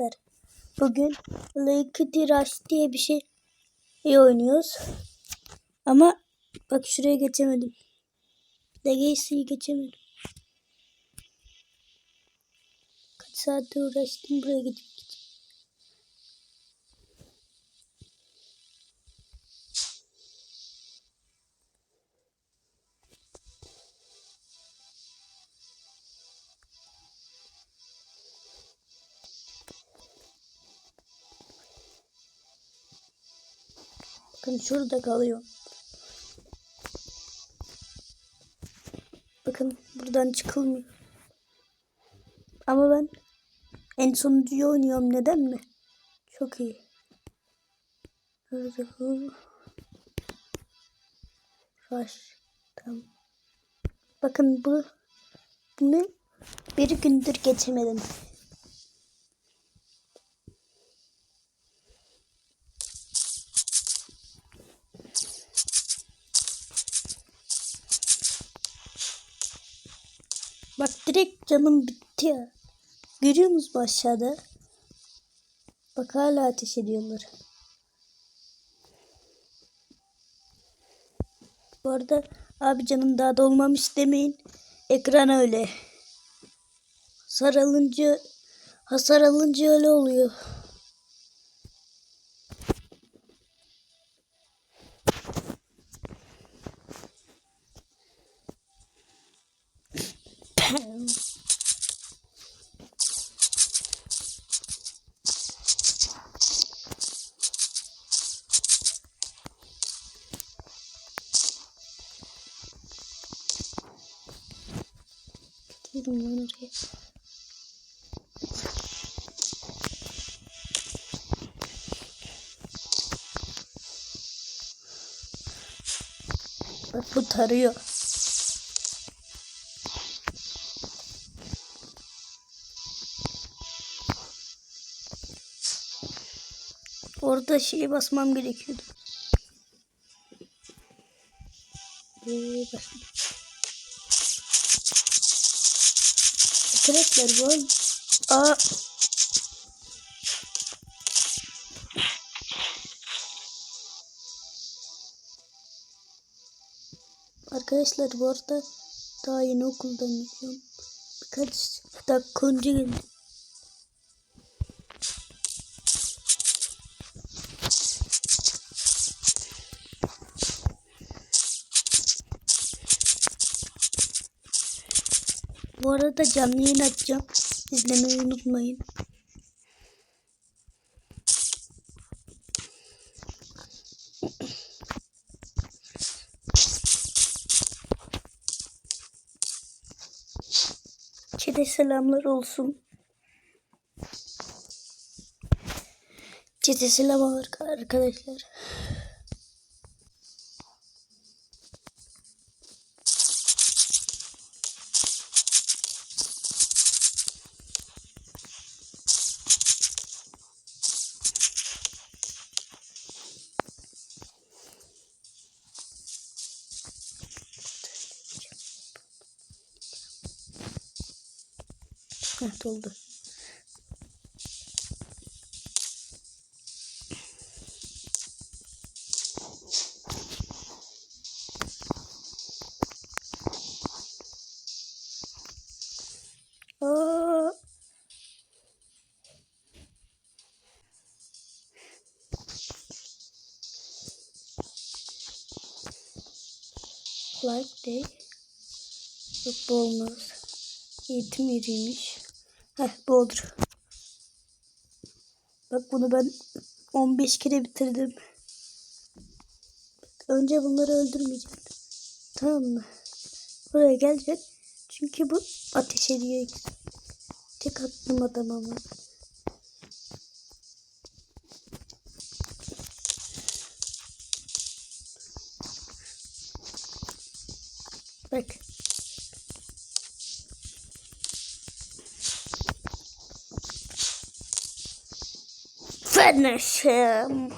arkadaşlar. Bugün Liquid Rush diye bir şey oynuyoruz. Ama bak şuraya geçemedim. Legacy'yi geçemedim. Kaç saattir uğraştım buraya gidip Bakın şurada kalıyor. Bakın buradan çıkılmıyor. Ama ben en sonuncuyu oynuyorum. Neden mi? Çok iyi. Rush. Tamam. Bakın bu bunu bir gündür geçemedim. Canım bitti. Görüyor musunuz bu aşağıda? Bak hala ateş ediyorlar. Bu arada abi canım daha dolmamış demeyin. Ekran öyle. Hasar alınca hasar alınca öyle oluyor. Gidiyorum lan oraya. Bak bu tarıyor. Orada şeyi basmam gerekiyordu. Ee, bastım. Trackler bu. Aa. Arkadaşlar bu arada daha yeni okuldan geliyorum. Birkaç dakika önce geldim. Bu arada canlı yayın açacağım. İzlemeyi unutmayın. Çete selamlar olsun. Çete selam arkadaşlar. Heh, doldu. Like day. Olmaz. Eğitim yeriymiş. Heh bu olur. Bak bunu ben 15 kere bitirdim. Önce bunları öldürmeyeceğim. Tamam mı? Buraya gelecek. Çünkü bu ateş ediyor. Tek attım adam ama. Bak. Fenişim.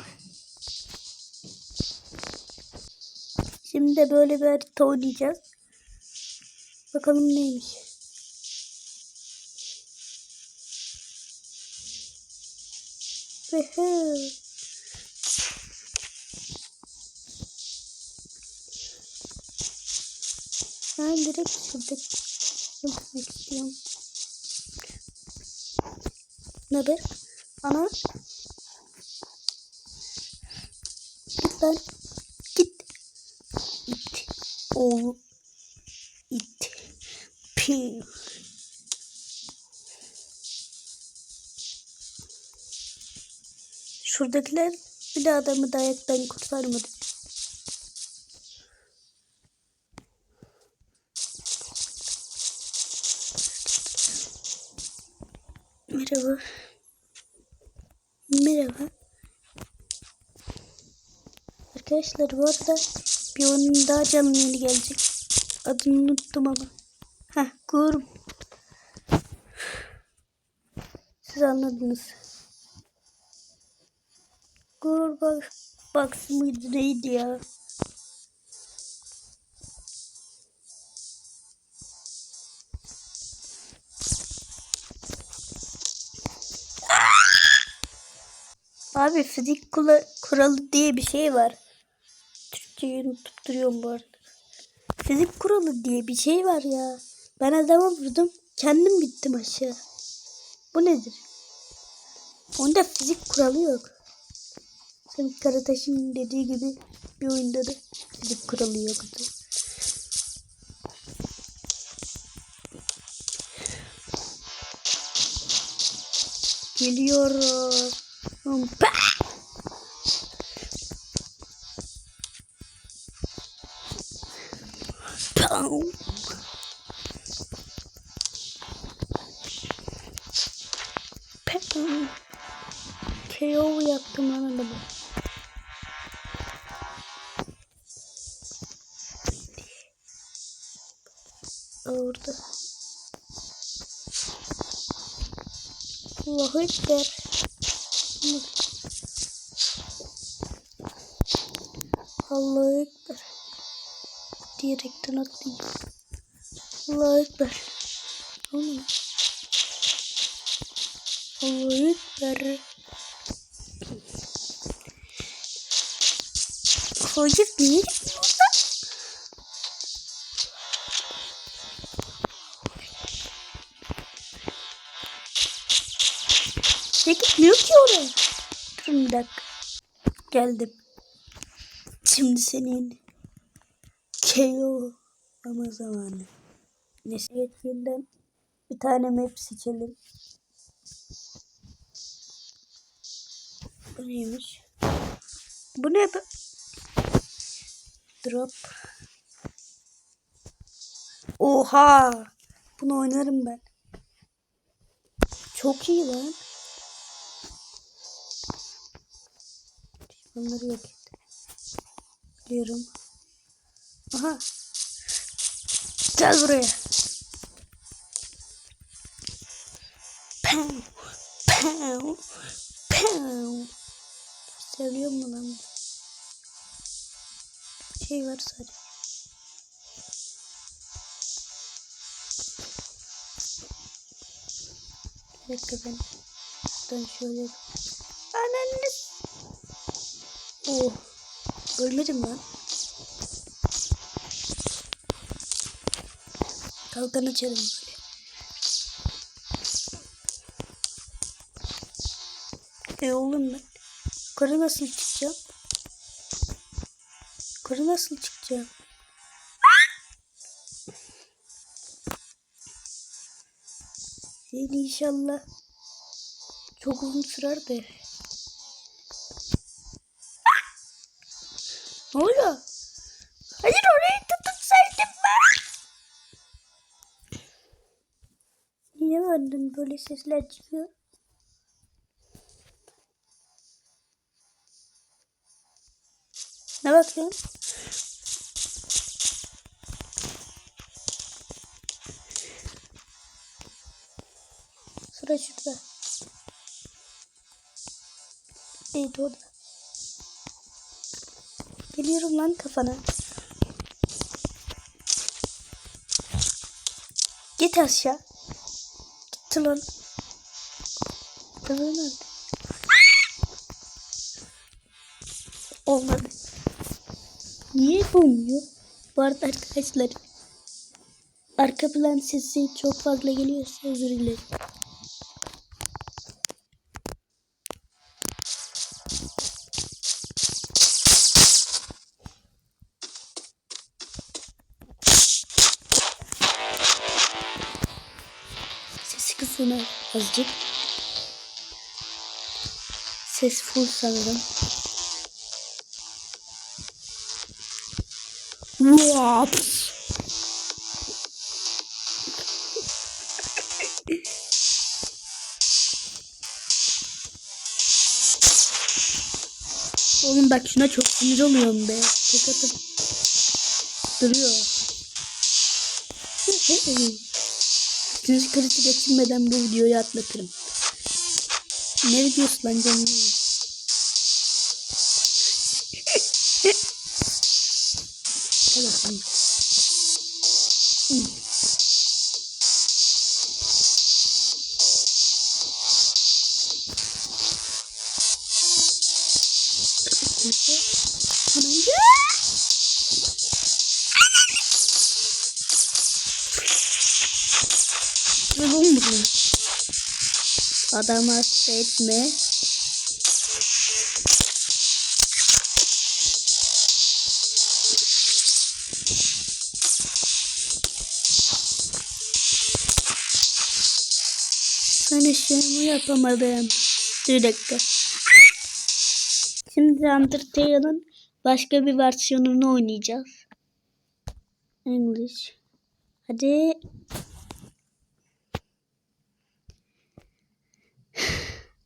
Şimdi böyle bir harita oynayacağız. Bakalım neymiş. Hı. Ben direkt şurada gitmek istiyorum. Ne haber? Ana. Lan. Git. İt. Oğlu. İt. Piu. Şuradakiler bile adamı dayaktan kurtarmadı. Arkadaşlar bu arada bir oyunun daha canlı yeni gelecek. Adını unuttum ama. Heh, Gur. Siz anladınız. Gur bak. Box mıydı neydi ya? Abi fizik kuralı diye bir şey var. Türkçeyi unutup duruyorum bu arada. Fizik kuralı diye bir şey var ya. Ben adama vurdum. Kendim gittim aşağı. Bu nedir? Onda fizik kuralı yok. Sen Karataş'ın dediği gibi bir oyunda da fizik kuralı yoktu. Geliyorum. Bah! Pow! Pow! KO yaptım lan adamı. Orada. Allahu Ekber. Allahu Ekber. Diyerekten atlayacağım. Allahu Ekber. Oğlum. Allahu Ekber. Hayır yapıyorsun? Ne gitmiyor ki oraya? Durun bir dakika. Geldim. Şimdi senin KO ama zamanı. Neyse yeniden bir tane map seçelim. Bu neymiş? Bu ne? Drop. Oha! Bunu oynarım ben. Çok iyi lan. Onları yok et. Biliyorum. Aha. Gel buraya. Pow. Pow. Pow. Seviyor mu lan? Şey var sadece. Dakika ben. Ben şöyle. Ananı. Oh. Ölmedim lan. Kalkan açalım böyle. E oğlum ben. Yukarı nasıl çıkacağım? Yukarı nasıl çıkacağım? Yani inşallah çok uzun sürer de. Ne oluyor? Benden böyle sesler çıkıyor? Ne bakıyorsun? Sıra şurada. Neydi orada? Geliyorum lan kafana. Git aşağı. Açılın. Kızım Olmadı. Niye olmuyor? Bu arada arkadaşlar arka plan sesi çok fazla geliyorsa özür dilerim. Azıcık. Ses full sanırım. Whoops. Oğlum bak şuna çok sinir oluyorum be. Tek atıp duruyor. Üçüncü kritik geçirmeden bu videoyu atlatırım. Ne videosu lan canım? Adam hasta etme. Ben işimi yapamadım. Bir dakika. Şimdi Undertale'ın başka bir versiyonunu oynayacağız. English. Hadi.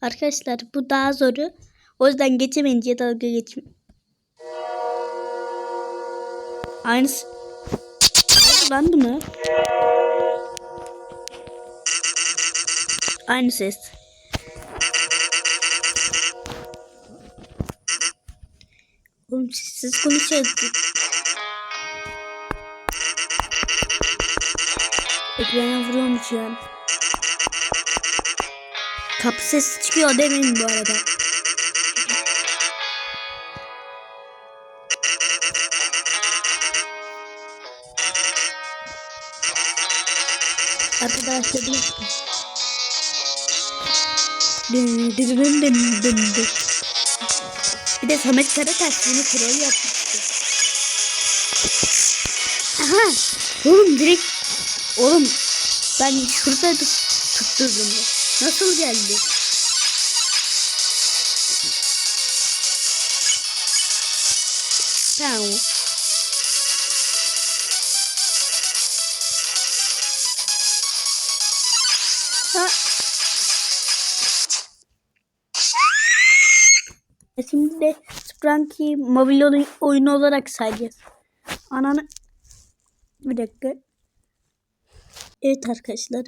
Arkadaşlar bu daha zoru. O yüzden geçemeyince dalga geçme. Aynısı. Ben bunu. Aynı ses. Oğlum sessiz konuşuyoruz. Ekrana vuruyorum şu an. Kapı sesi çıkıyor demeyin bu arada. Arkadaşlar bir dın dın dın. Bir de Samet Karataş bunu troll yapmıştı. Aha! Oğlum direkt Oğlum ben şurada tut- tutturdum. ya. Nasıl geldi? Tamam. Ha. Şimdi de Spranky mobil oy- oyunu olarak sayacağız. Ananı... Bir dakika. Evet arkadaşlar.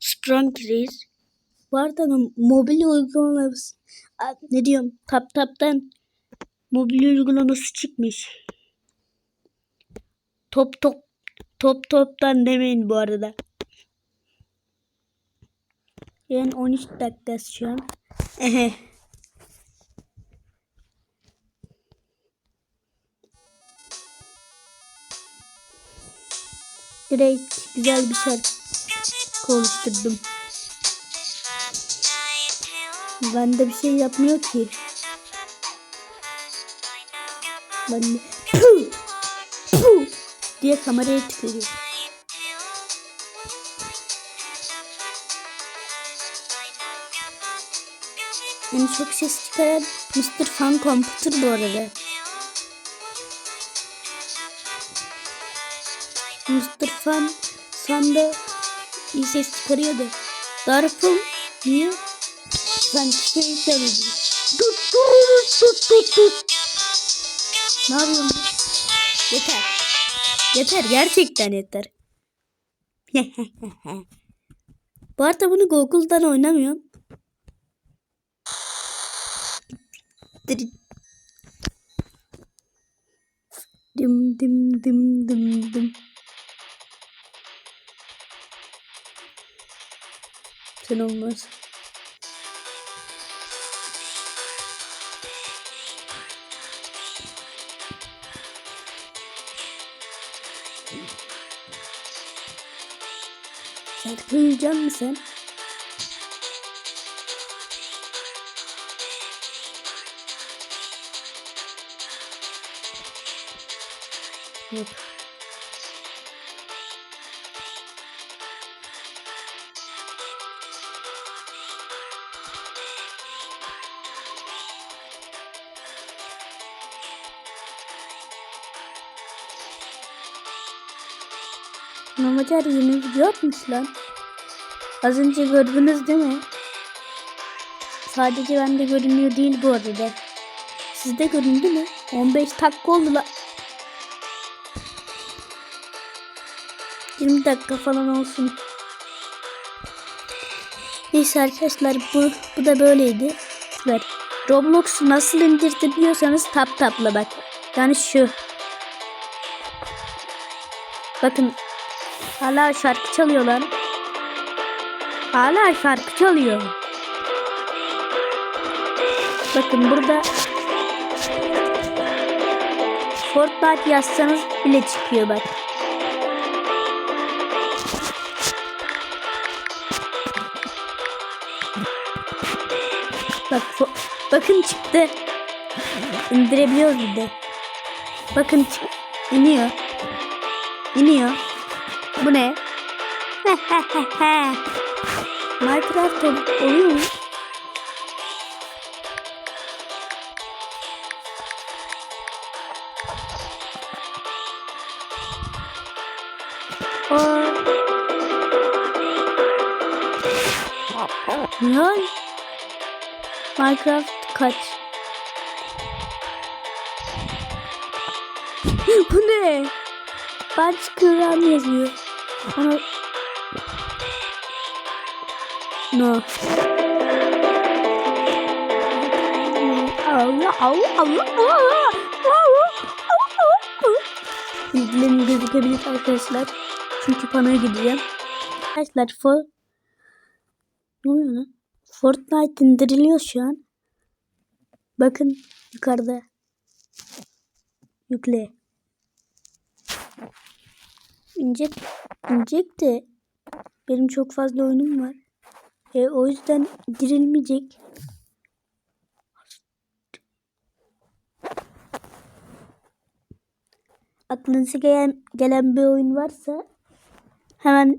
Spranky Race. Bu arada mobil uygulaması... Ne diyorum? Tap Tap'tan mobil uygulaması çıkmış. Top top top toptan demeyin bu arada. Yani 13 dakikası şu an. Ehe. Direkt güzel bir şarkı oluşturdum. Ben de bir şey yapmıyor ki. Ben de Puh! Puh! diye kameraya tıklıyorum. En çok ses çıkaran Mr. Fan Computer bu arada. Mr. Fan Fan'da iyi ses çıkarıyordu. Darfur niye? Ben şey söyledim. Tut tut tut tut tut. Ne yapıyorsun? Yeter. Yeter gerçekten yeter. Bu arada bunu Google'dan oynamıyorum. Dım dım dım dım dım. Sen olmaz. Şarkı mısın sen? Yok. Mamacar yeni video atmış lan. Az önce gördünüz değil mi? Sadece bende görünüyor değil bu arada. Sizde göründü mü? 15 dakika oldu la. 20 dakika falan olsun. Neyse arkadaşlar bu, bu da böyleydi. Ver. Roblox'u nasıl indirtebiliyorsanız tap tapla bak. Yani şu. Bakın hala şarkı çalıyorlar. Hala şarkı çalıyor. Bakın burada Fortnite yazsanız bile çıkıyor bak. Bak bakın çıktı. İndirebiliyoruz bir de. Bakın çık iniyor. İniyor. Bu ne? Minecraft ol- oluyor mu? Aa. Ne? Minecraft kaç? Bu ne? Kaç kıran yazıyor. Ona... No. Allah Allah Allah Allah Bilgilerim gözükebilir arkadaşlar. Çünkü panoya gideceğim. Arkadaşlar for... Ne oluyor lan? Fortnite indiriliyor şu an. Bakın yukarıda. Yükle. İnecek, inecek de benim çok fazla oyunum var. E, o yüzden dirilmeyecek. Aklınıza gelen, gelen bir oyun varsa hemen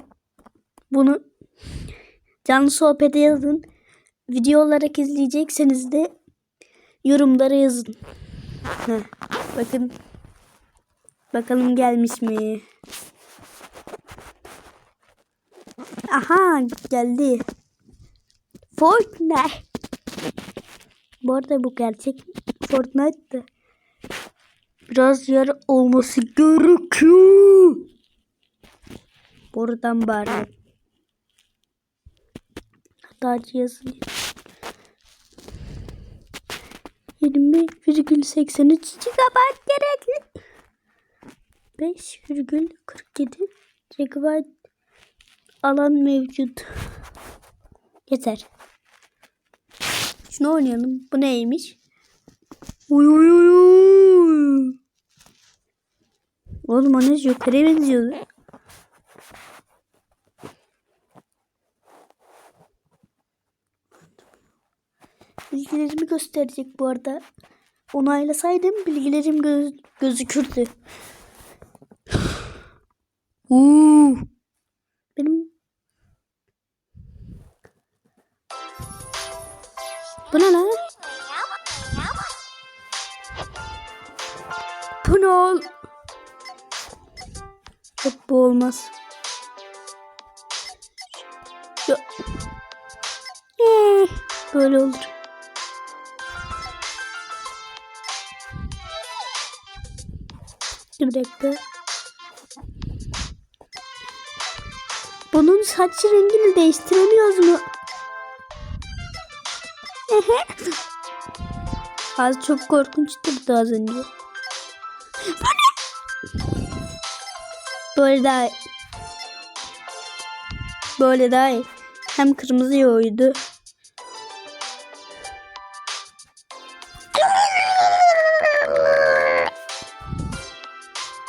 bunu canlı sohbete yazın. Video olarak izleyecekseniz de yorumlara yazın. Heh, bakın. Bakalım gelmiş mi? Aha geldi. Fortnite. Bu arada bu gerçek Fortnite'dı. Biraz yer olması gerekiyor. Buradan bari. Hatta yazayım. 20,83 GB gerekli. 5,47 GB alan mevcut. Yeter. Şunu oynayalım. Bu neymiş? Uy uy uy uy. Oğlum o ne Joker'e benziyordu. Bilgilerimi gösterecek bu arada. Onaylasaydım bilgilerim göz gözükürdü. Uuu. Benim Bu ne lan? Bu ne ol? Yok bu olmaz. Yok. Ee, böyle olur. Bir dakika. Bunun saç rengini değiştiremiyoruz mu? az çok korkunç durdu az önce. Böyle daha iyi. Böyle daha iyi. Hem kırmızı yoğuydu.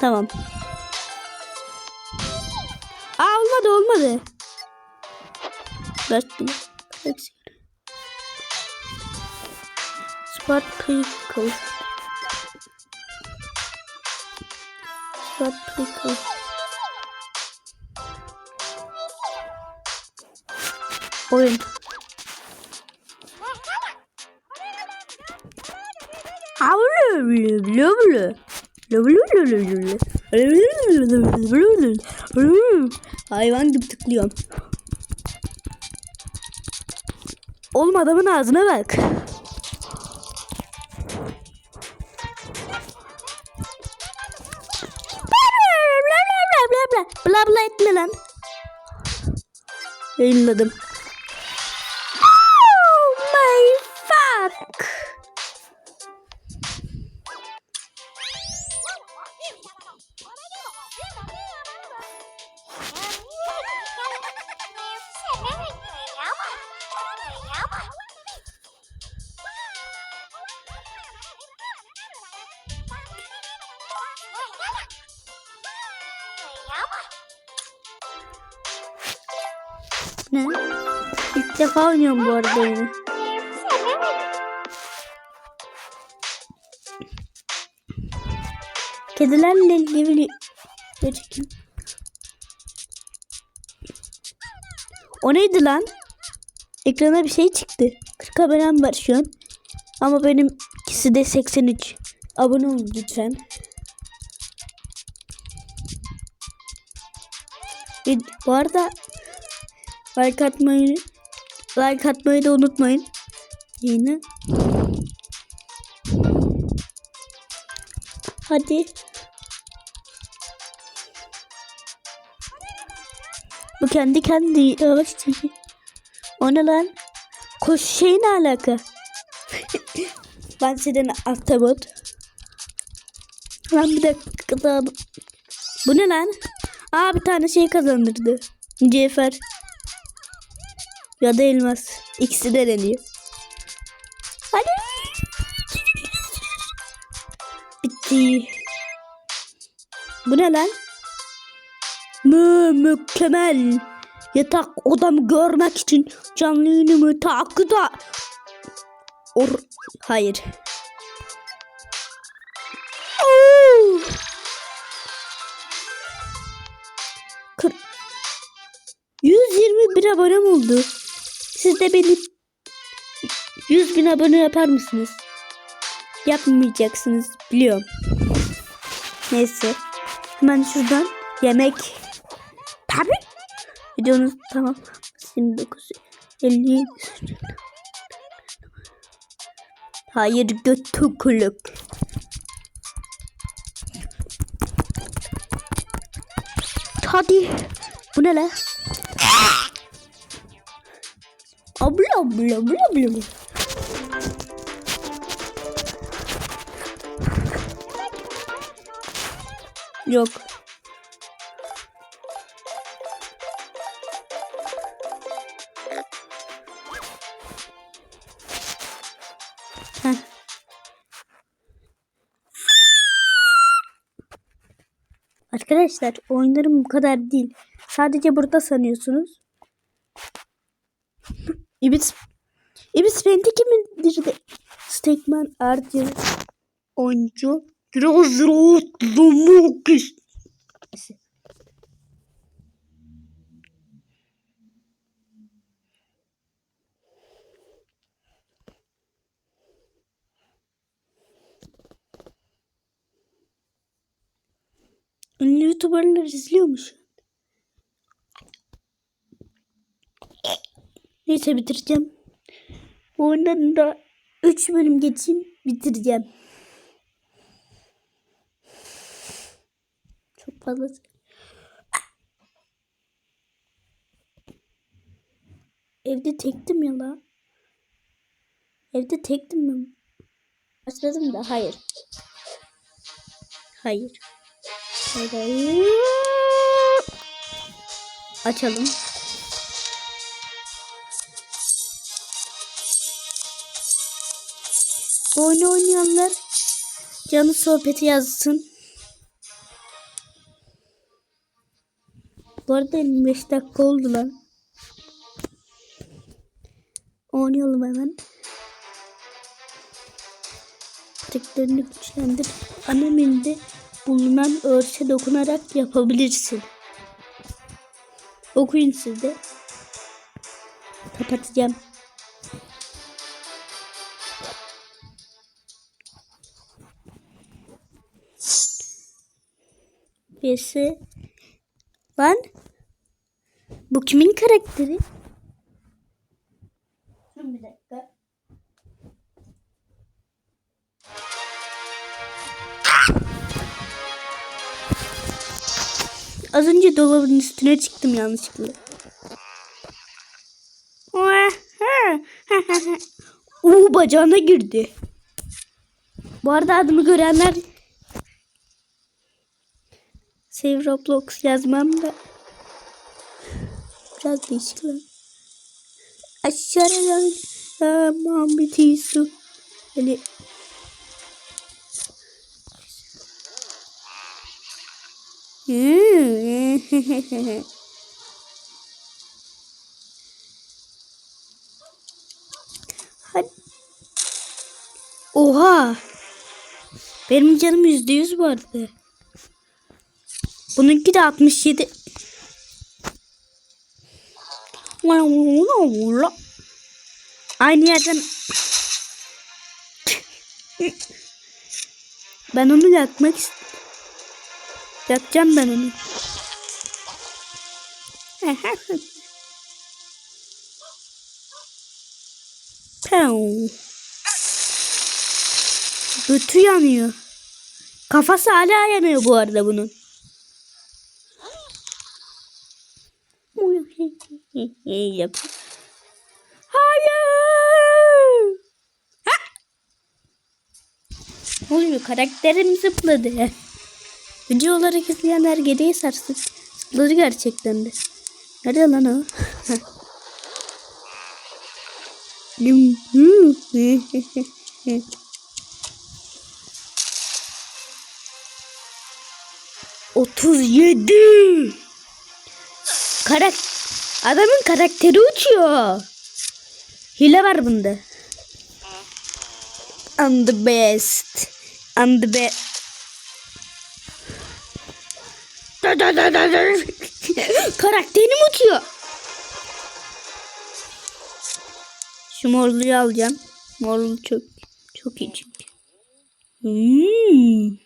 Tamam. olmadı. Rastgele. Sparkle. Sparkle. Oyun. Hayvan gibi tıklıyorum. Oğlum adamın ağzına bak. Lan. Yayınladım. Oh my fuck. Ne? İlk defa oynuyorum bu arada oyunu. Kedilerle ilgili bir çekim. O neydi lan? Ekrana bir şey çıktı. 40 abonem var şu an. Ama benim ikisi de 83. Abone olun lütfen. Bu arada like atmayı like atmayı da unutmayın. Yine. Hadi. Bu kendi kendi yavaş çekiyor. O ne lan? Koş şey ne alaka? ben senin ahtapot. Lan bir dakika daha. Bu ne lan? Aa bir tane şey kazandırdı. Cefer. Ya da elmas. İkisi de deniyor. Hadi. Bitti. Bu ne lan? Mü mükemmel. Yatak odamı görmek için canlı yayınımı takıda. Or hayır. Oo! Kır 121 abonem oldu. Siz de beni 100 bin abone yapar mısınız? Yapmayacaksınız biliyorum. Neyse. Hemen şuradan yemek. Tabii. Videonuz tamam. 29 50 Hayır götü kulüp. Hadi. Bu ne lan? Abla abla abla abla. Yok. Heh. Arkadaşlar oyunlarım bu kadar değil. Sadece burada sanıyorsunuz. İbis İbis Fenty kimindir de? Stegman Arthur oyuncu. İst- Ünlü YouTuber'lar izliyormuş. Neyse bitireceğim. Bu oyundan da 3 bölüm geçeyim bitireceğim. Çok fazla. Evde tektim ya la. Evde tektim ben. Başladım da hayır. Hayır. Hayır. hayır. Açalım. Bu oyunu oynayanlar canı sohbeti yazsın. Bu arada 25 dakika oldu lan. Oynayalım hemen. Teklerini güçlendir. Ana menüde bulunan örse dokunarak yapabilirsin. Okuyun siz de. Kapatacağım. Birisi. Lan. Bu kimin karakteri? Dur bir dakika. Az önce dolabın üstüne çıktım yanlışlıkla. Uuu bacağına girdi. Bu arada adımı görenler Save Roblox yazmam da biraz değişik lan. Aşağıdan Muhammed su. Böyle Hmm. Hadi. Oha. Benim canım yüzde yüz vardı. Bununki de 67. Aynı yerden Ben onu yakmak. Yakacağım ben onu. Pew. Götü yanıyor. Kafası hala yanıyor bu arada bunun. Yap. Hayır. Ha! Oluyor? Karakterim zıpladı. Video olarak izleyenler geriye sarsın. Zıpladı gerçekten de. Nerede lan o? Otuz yedi. Karak Adamın karakteri uçuyor. Hile var bunda. I'm the best. I'm the best. Karakterim uçuyor. Şu morluyu alacağım. Morlu çok çok iyi çünkü. Hmm.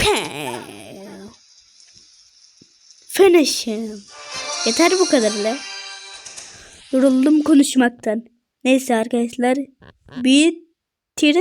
Him. Yeter bu kadar la. Yoruldum konuşmaktan. Neyse arkadaşlar. Bitir.